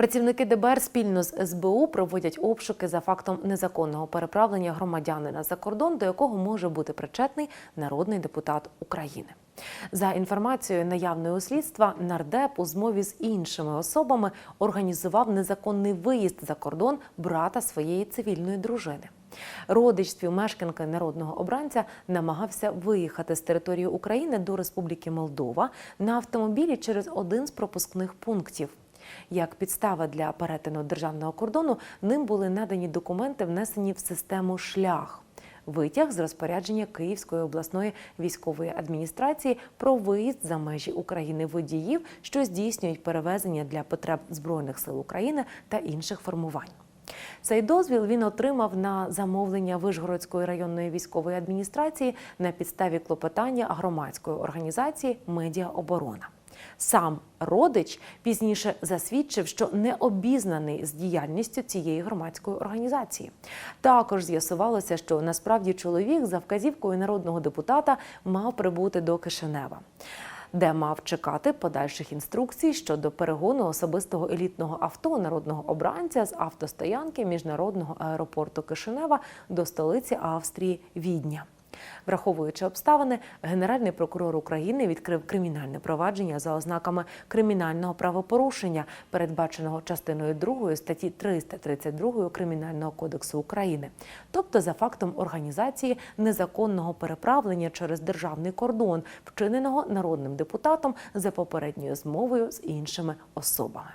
Працівники ДБР спільно з СБУ проводять обшуки за фактом незаконного переправлення громадянина за кордон, до якого може бути причетний народний депутат України. За інформацією наявної слідства, нардеп у змові з іншими особами організував незаконний виїзд за кордон брата своєї цивільної дружини. Родич співмешканки народного обранця намагався виїхати з території України до Республіки Молдова на автомобілі через один з пропускних пунктів. Як підстава для перетину державного кордону, ним були надані документи, внесені в систему шлях. Витяг з розпорядження Київської обласної військової адміністрації про виїзд за межі України водіїв, що здійснюють перевезення для потреб збройних сил України та інших формувань. Цей дозвіл він отримав на замовлення Вишгородської районної військової адміністрації на підставі клопотання громадської організації Медіаоборона. Сам родич пізніше засвідчив, що не обізнаний з діяльністю цієї громадської організації. Також з'ясувалося, що насправді чоловік за вказівкою народного депутата мав прибути до Кишинева. Де мав чекати подальших інструкцій щодо перегону особистого елітного авто народного обранця з автостоянки міжнародного аеропорту Кишинева до столиці Австрії Відня. Враховуючи обставини, Генеральний прокурор України відкрив кримінальне провадження за ознаками кримінального правопорушення, передбаченого частиною 2 статті 332 Кримінального кодексу України, тобто за фактом організації незаконного переправлення через державний кордон, вчиненого народним депутатом за попередньою змовою з іншими особами.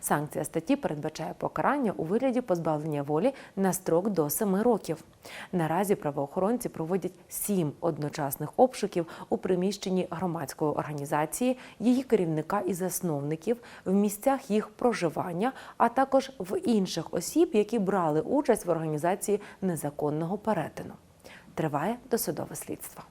Санкція статті передбачає покарання у вигляді позбавлення волі на строк до 7 років. Наразі правоохоронці проводять сім одночасних обшуків у приміщенні громадської організації, її керівника і засновників, в місцях їх проживання, а також в інших осіб, які брали участь в організації незаконного перетину. Триває досудове слідство.